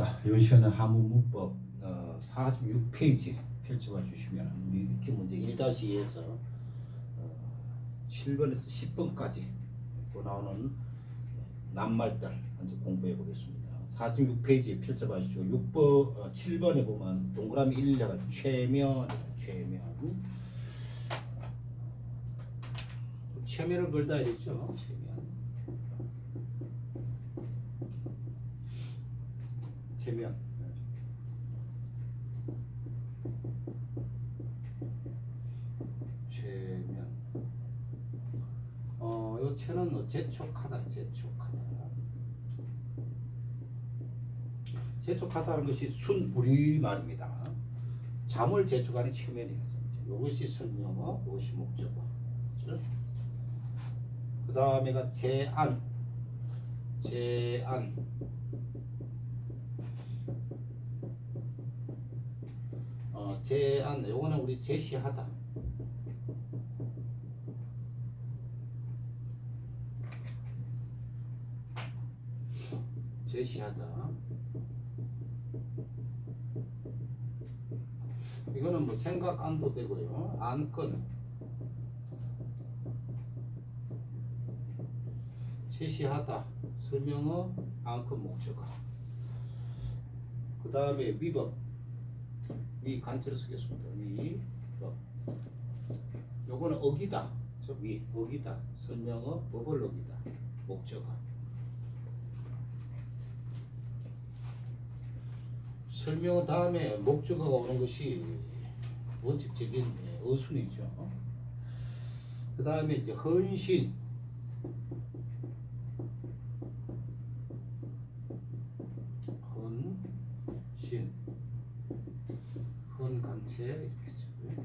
자, 요시하는 하무문법 어, 46페이지 펼쳐봐 주시면 이렇게 문제 1-2에서 어, 7번에서 10번까지 또 나오는 낱말들 먼저 공부해 보겠습니다. 46페이지 펼쳐봐 주시고 6번, 어, 7번에 보면 동그라미 1 해가지고 최면, 최면 최면을 걸다 이랬죠. 최면. 최면. 최면. 어, 이 채는 뭐 재촉하다, 재촉하다. 재촉하다는 것이 순우리 말입니다. 잠을 재촉하는 최면이에요. 이것이 설명어, 이것이 목적어. 그 다음에가 제안, 제안. 어, 제안, 요거는 우리 제시하다. 제시하다. 이거는 뭐 생각 안도 되고요. 안건. 제시하다. 설명어 안건 목적어. 그 다음에 위법. 위 간체를 쓰겠습니다. 위. 법. 요거는 어기다. 저 위. 어기다. 설명어 법을 어기다. 목적어. 설명 다음에 목적어가 오는 것이 원칙적인 예, 어순이죠. 그 다음에 이제. 헌신. 헌간체 이렇게 쓰고요.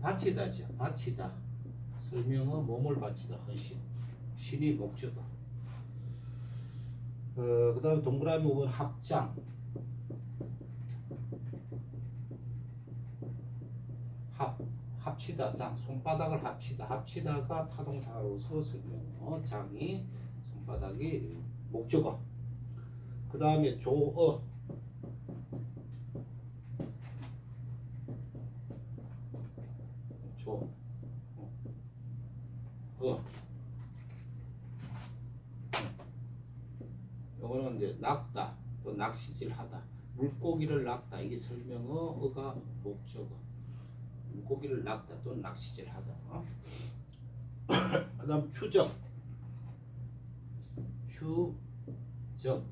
바치다죠. 바치다. 설명어 몸을 바치다. 헌신. 신이 목적어. 어, 그 다음에 동그라미 5번 합장 합 합치다 장 손바닥을 합치다 합치다가 타동사로서 설명어 장이 손바닥이 목적어 그 다음에 조어 조 어. 요거는 이제 낚다. 또 낚시질하다. 물고기를 낚다. 이게 설명어 어가 목적어. 물고기를 낚다. 또 낚시질하다. 그다음 추적. 추적.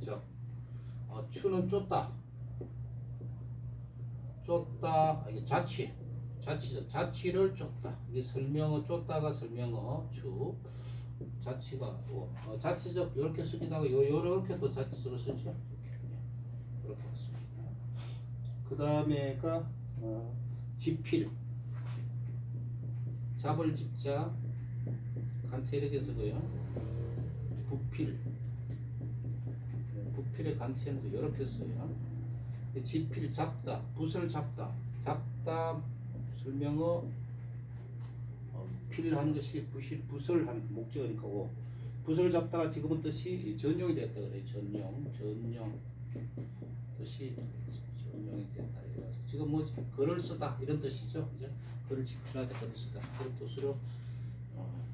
적. 어, 추는 쫓다 쫓다 아, 이게 자취 자취죠. 자취를 쫓다. 이게 설명어 쫓다가 설명어 추. 자취가 뭐, 어, 자취적 이렇게 쓰기도 하고 요 요렇게 또 자취적으로 쓰죠. 이렇게 씁니다. 그 다음에가 어, 지필. 잡을 집자 간체 이렇게 쓰고요. 부필. 부필의 간체는 이렇게 써요. 지필 잡다, 붓을 잡다, 잡다 설명어 어, 필요한 것이 붓이 붓을 한 목적이니까고 붓을 잡다가 지금은 뜻이 전용이 됐다 그래 전용 전용. 뜻이 전용이 됐다 이래서 지금 뭐 글을 쓰다 이런 뜻이죠. 그죠? 글을 집필하다 글을 쓰다. 그런 뜻으로 어,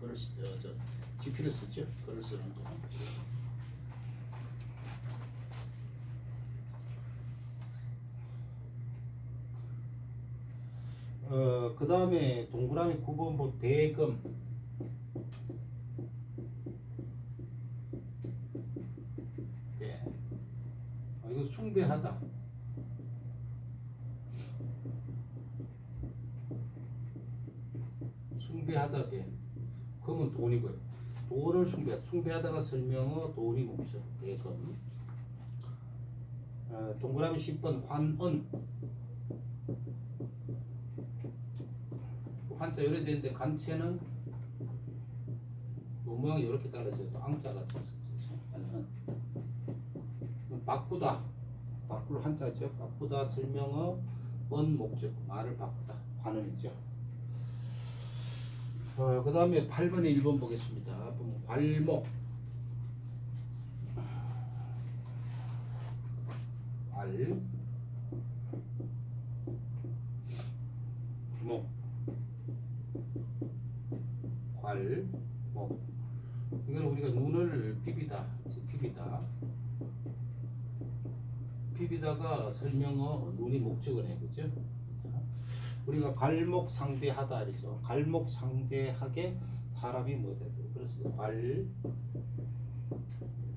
글을 쓰, 어, 저 지필을 쓰죠. 글을 쓰는 거. 어, 그 다음에 동그라미 9번 뭐 대금. 네. 아, 이거 숭배하다. 숭배하다 배 금은 돈이고요? 돈을 숭배 숭배하다가 설명어 돈이 목적 대금. 어, 동그라미 10번 환언 한자 요래 되는데 간체는 뭐 모양이 이렇게 따라져요. 또 앙자가. 바꾸다. 바꿀 한자죠. 바꾸다 설명어 언 목적 말을 바꾸다. 관음이죠. 어, 그 다음에 8번에 1번 보겠습니다. 괄목. 괄. 목. 괄. 목. 이건 우리가 눈을 비비다. 비비다. 비비다가 설명어 눈이 목적어네. 그죠? 자, 우리가 갈목 상대하다 이죠 갈목 상대하게 사람이 뭐 되죠? 그래서 갈,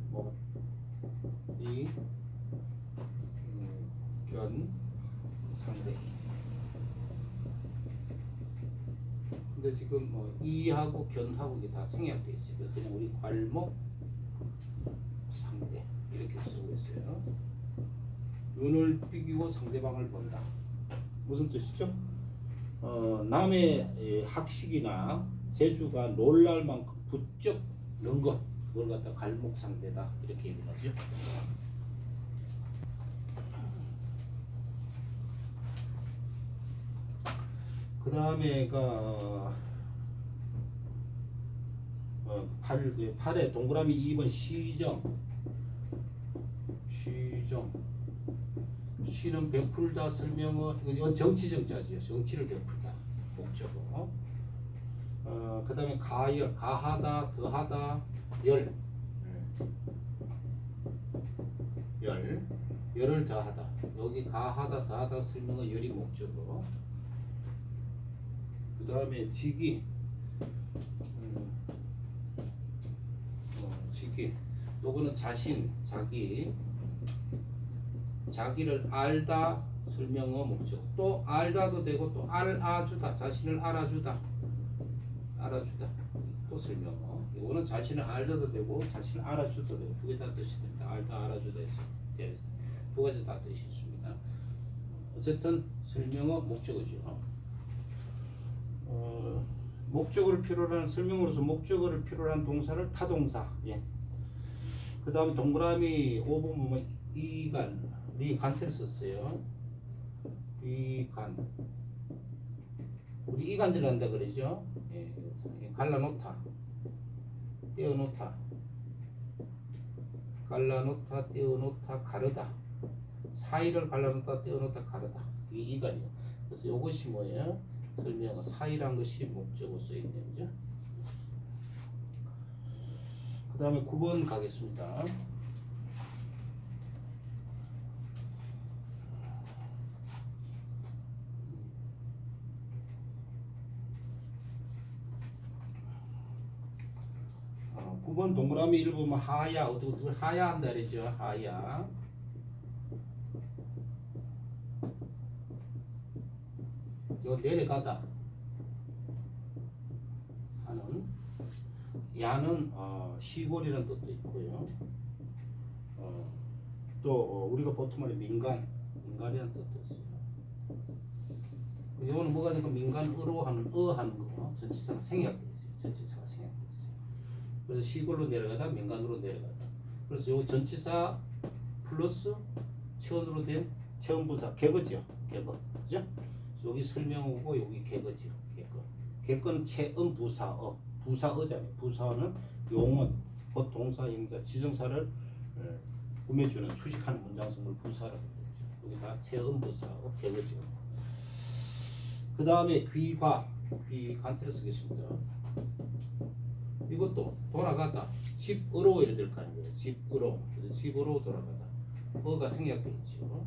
목, 이, 음, 견, 상대. 근데 지금 뭐 이하고 견하고 이게 다 생략돼 있어요. 그래서 그냥 우리 괄목 상대 이렇게 쓰고 있어요. 눈을 삐기고 상대방을 본다. 무슨 뜻이죠? 어, 남의 예, 학식이나 재주가 놀랄 만큼 부쩍 는 것, 그걸 갖다 갈목 상대다 이렇게 얘기하죠. 그 다음에가 어, 8, 8에 동그라미 2번 시정. 시정. 시는 베풀다 설명어 이건 정치정자지요. 정치를 베풀다. 목적어. 어, 그 다음에 가열 가하다 더하다 열. 열, 열을 더하다. 여기 가하다, 더하다 설명은 열이 목적어. 그 다음에 지기, 음, 어, 지기. 요거는 자신, 자기, 자기를 알다 설명어 목적. 또 알다도 되고 또 알아주다, 자신을 알아주다, 알아주다. 또 설명어. 이거는 자신을 알다도 되고 자신을 알아주도 되고 두 개 다 뜻이 됩니다. 알다, 알아주다 두 가지 다 뜻이 있습니다. 어쨌든 설명어 목적어죠. 어, 목적어를 필요로 하는 설명으로서 목적어를 필요로 하는 동사를 타동사. 예. 그 다음 동그라미 5번 보면 이간, 이 간체를 썼어요. 이간. 우리 이간질 한다 그러죠. 예, 갈라놓다, 떼어놓다, 갈라놓다, 떼어놓다, 가르다. 사이를 갈라놓다, 떼어놓다, 가르다. 이게 이간이에요. 그래서 이것이 뭐예요? 설명은 사이란 것이 목적으로 써 있네요. 그죠? 그 다음에 9번 가겠습니다. 어, 9번 동그라미 1 보면 하야 어떻게 하야 한다 그랬죠 하야 요 내려가다. 하는 야는 어, 시골이라는 뜻도 있고요. 어, 또 어, 우리가 보통 말해 민간 민간이라는 뜻도 있어요 이거는 뭐가 되까 민간으로 하는 어 하는 거. 전치사가 생략돼 있어요. 전치사가 생략돼 있어요. 그래서 시골로 내려가다 민간으로 내려가다. 그래서 요 전치사 플러스 체언으로 된 체언부사 개거죠. 개거 그죠 여기 설명하고 여기 개거죠 개거. 개거는 체언 부사어. 부사어잖아요. 부사어는 용언 곧 동사 형사 지정사를 에, 꾸며주는 수식하는 문장성을 부사라고 그러죠. 여기 다 체언 부사어 개거죠 그 다음에 귀과 귀 간체를 쓰겠습니다. 이것도 돌아가다. 집으로 이래 될거 아니에요. 집으로. 집으로 돌아가다. 어가 생략돼 있죠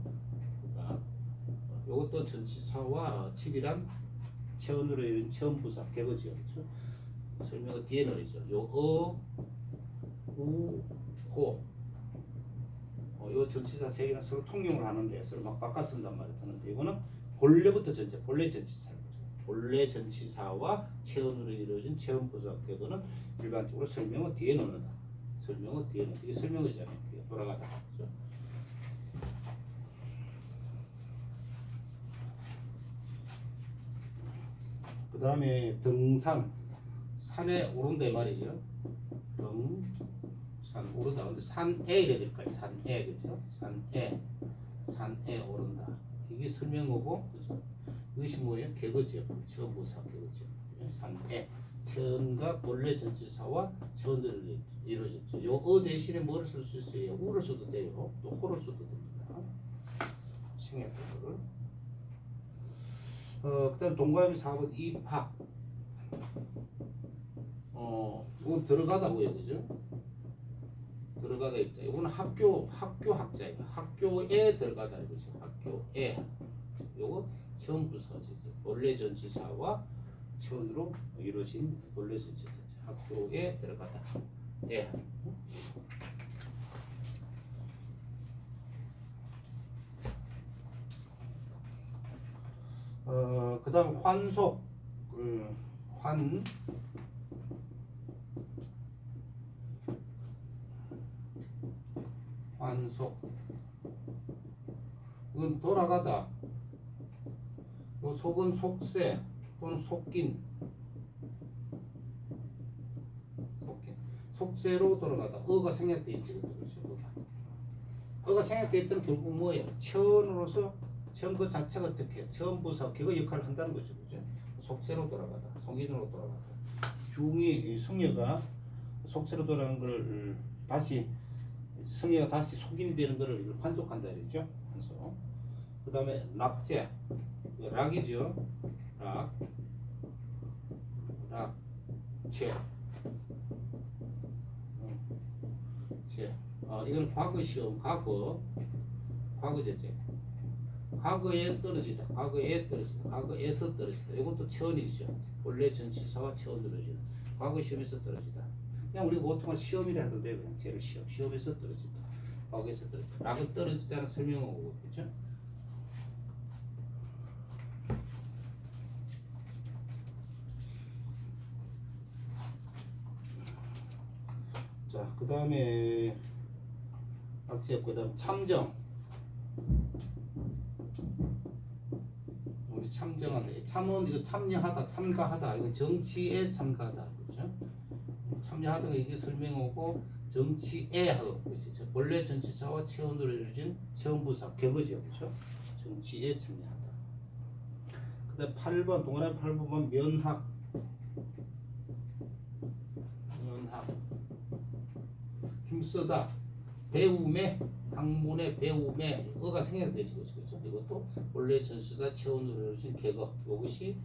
이것도 전치사와 집이란 체언으로 이런 체언부사 개거지요 그렇죠? 설명은 뒤에 넣어있죠. 요 어 우, 호. 어, 요 전치사 세 개는 서로 통용을 하는데 서로 막 바꿔 쓴단 말이에요. 하는데 이거는 본래부터 전체 본래 전치사인 거죠. 본래 전치사와 체언으로 이루어진 체언부사 개거는 일반적으로 설명은 뒤에 넣는다. 설명은 뒤에 넣는다. 이게 설명이잖아요. 돌아가다. 그렇죠? 그 다음에 등산 산에 오른다 이 말이죠 등산 오르다 근데 산에 이래야 될까요 산에 그죠 산에 산에 오른다 이게 설명어고 그죠 이것이 뭐예요 개거죠 처음부사 개거죠 산에 천과 본래 전치사와 천으로 이루어졌죠. 요 어 대신에 뭐를 쓸 수 있어요? 우를 써도 돼요. 또 호를 써도 됩니다. 생략법을. 어, 그다음 동그라미 4번 입학. 어, 이건 들어가다고요, 그죠? 들어가다 입자. 이거는 학교 학교 학자예요. 학교에 들어가다 이거죠. 학교에. 요거 처음 부사죠. 본래 전치사와 천으로 이루어진 본래 전치사죠. 학교에 들어가다. 예. 어, 그 다음 환속. 음, 환 환속. 이건 돌아가다. 요 속은 속세 또는 속긴. 속세로 돌아가다. 어가 생략돼 있지. 어가. 생략돼 있던 결국 뭐예요? 천으로서 천그 자체가 어떻게 해요? 처음 부사 그거 역할을 한다는 거죠. 그죠? 속세로 돌아가다. 속인으로 돌아가다. 중이 성녀가 속세로 돌아간 걸 음, 다시 성녀가 다시 속인이 되는 것을 환속한다 이랬죠. 환속. 그 다음에. 그 락이죠. 락. 락. 제. 어, 제. 어, 이건 과거 시험, 과거. 과거 제제. 과거에 떨어지다. 과거에 떨어지다. 과거에서 떨어지다. 이것도 체언이죠. 본래 전치사와 체언으로 지 과거 시험에서 떨어지다. 그냥 우리 보통 시험이라 해도 돼요. 그냥 제를 시험. 시험에서 떨어지다. 과거에서 떨어지다. 락은 떨어지다는 설명하고 그죠? 자, 그 다음에 악지역 그 다음 참정. 우리 참 정한다. 참은 이거 참여하다, 참가하다. 이건 정치에 참가하다. 그렇죠? 참여하다가 이게 설명하고 정치에 하고 그렇지. 저 본래 전치사와 체온으로 이루어진 체온부사 격어죠. 그렇죠? 정치에 참여하다. 그다음 8번 동그라미 8번만 면학 면학 힘쓰다 배움에 학문의 배움에 어가 생략되죠. 그렇죠? 그렇죠? 이것도 원래 전수사 체온으로 이루어진 개거 이것이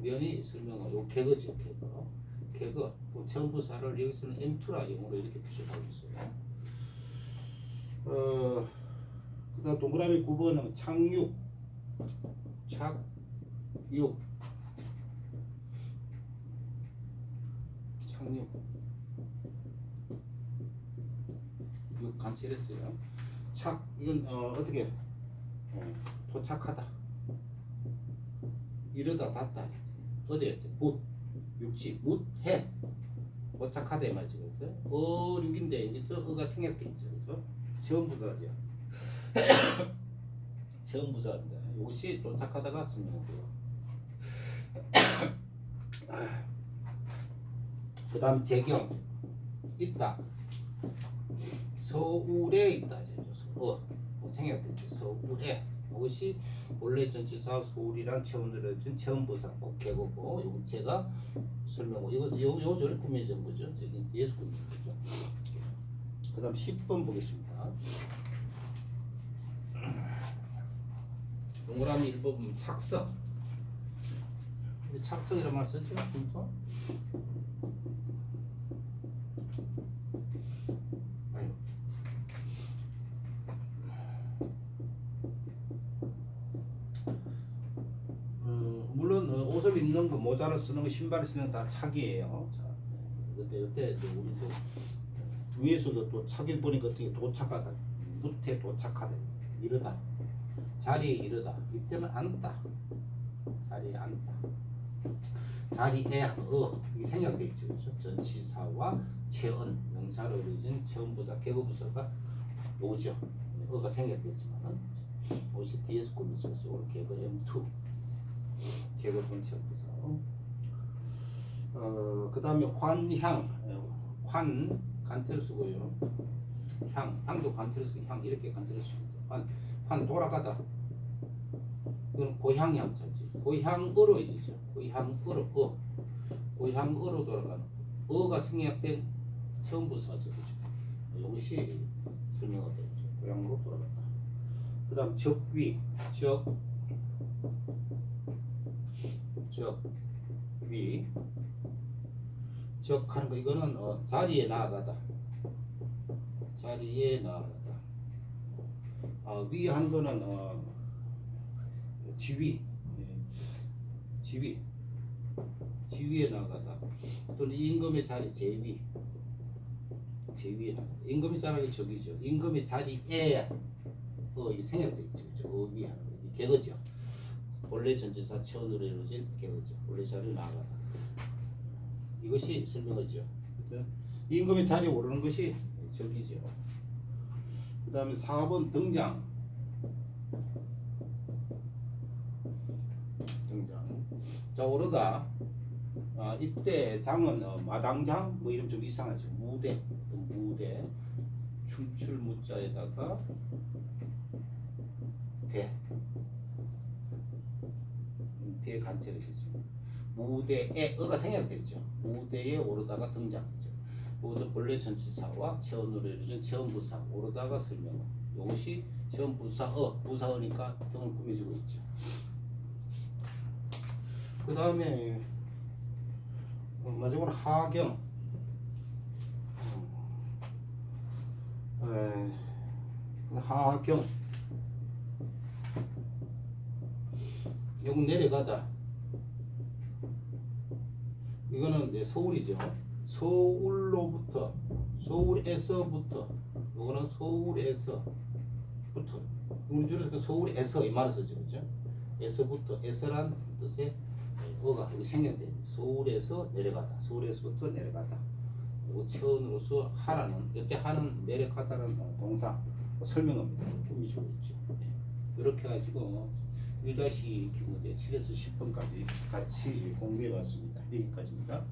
면이 설명하고 요 개거죠. 개거 개거 또 체온부사를 여기서는 M2라 영어로 이렇게 표시하고 있어요. 어 그다음 동그라미 9번은 착륙 착륙 착륙 이거 간칠했어요. 착 이건 어, 어떻게 어, 도착하다 이르다 닿다 어디였어요? 못 육지 못해 도착하다 이 말이죠. 그래서 어육인데 여기서 어가 생략돼 있죠. 그래서 처음 부사죠. 처음 부사입니다. 이것이 도착하다가 쓰면 돼요. 그 다음 재경 있다. 서울에 있다. 어, 어 생략됐죠. 서울에 이것이 본래 전치사 서울이란 체온으로 꼭 개고고 이거 제가 설명하고 이것은 요, 요 조리 꾸며진 거죠. 저기 예수 꾸며진 거죠. 그 다음 10번 보겠습니다. 동그라미 1번 보면 착석. 착석이란 말 썼죠? 어, 물론 어, 옷을 입는 거, 모자를 쓰는 거, 신발을 쓰는 거 다 착이에요. 자, 그때 그때 이제 우리도 위에서도 또 착일 보니까 어떻게 도착하다, 무태 도착하다, 이르다, 자리에 이르다, 이때는 앉다, 자리에 앉다, 자리에 어 생략돼 있죠, 그렇죠? 전치사와 체언 명사로 이루어진 체언부사, 개거부사가 오죠. 어가 있지만은 옷이 뒤에서 꾸며서 오늘 개거 M2 개거 동체부사. 어, 그 다음에 환향, 어, 환 간체를 쓰고요. 향, 향도 쓰고 향 이렇게 쓰고 환, 환 돌아가다. 이건 고향 향자지. 고향으로 이죠. 고향으로 어. 고향어로 돌아가는 어가 생략된 처음. 그죠? 이것이 설명가 되죠. 고향으로 돌아간다. 그 다음 적위, 적, 적위, 적하는 거 이거는 어, 자리에 나아가다. 자리에 나아가다. 아, 위한 거는 어, 지위, 예, 지위, 지위에 나가다. 또는 임금의 자리 제위, 제위에 나가다. 임금의 자리가 저기죠. 임금의 자리에 어, 이 생략돼 있죠. 그죠? 어위 하는 거. 개거죠. 본래 전체사 체온으로 이루어진 개거죠. 본래 자리에 나가다. 이것이 설명하죠. 그죠? 임금의 자리에 오르는 것이 저기죠. 그 다음에 4번 등장. 등장. 자, 오르다. 아, 이때 장은 어, 마당장 뭐 이름 좀 이상하죠. 무대, 또 무대. 춤출 무자에다가 대. 음, 대 간체를 쓰죠. 무대에 어가 생략됐죠. 무대에 오르다가 등장이죠. 모두 본래 전치사와 체언으로 이루어진 체언부사 오르다가 설명. 이것이 체언부사어 부사어니까 등을 꾸며주고 있죠. 그 다음에 어, 마지막으로 하경. 어, 하경. 용 내려가다. 이거는 이제 서울이죠. 서울로부터 서울에서부터 이거는 서울에서부터 우리 줄에서 그 서울에서 이 말을 쓰죠, 그죠? 에서부터 에서란 뜻의 어가 여기 생략돼 서울에서 내려가다 서울에서부터 내려가다 그리고 체언으로서 하라는 이때 하는 내려가다는 동사 설명합니다 꾸미주고 있죠 네. 이렇게 가지고 1-2 문제 7에서 10번까지 같이 공부해 봤습니다. 여기까지입니다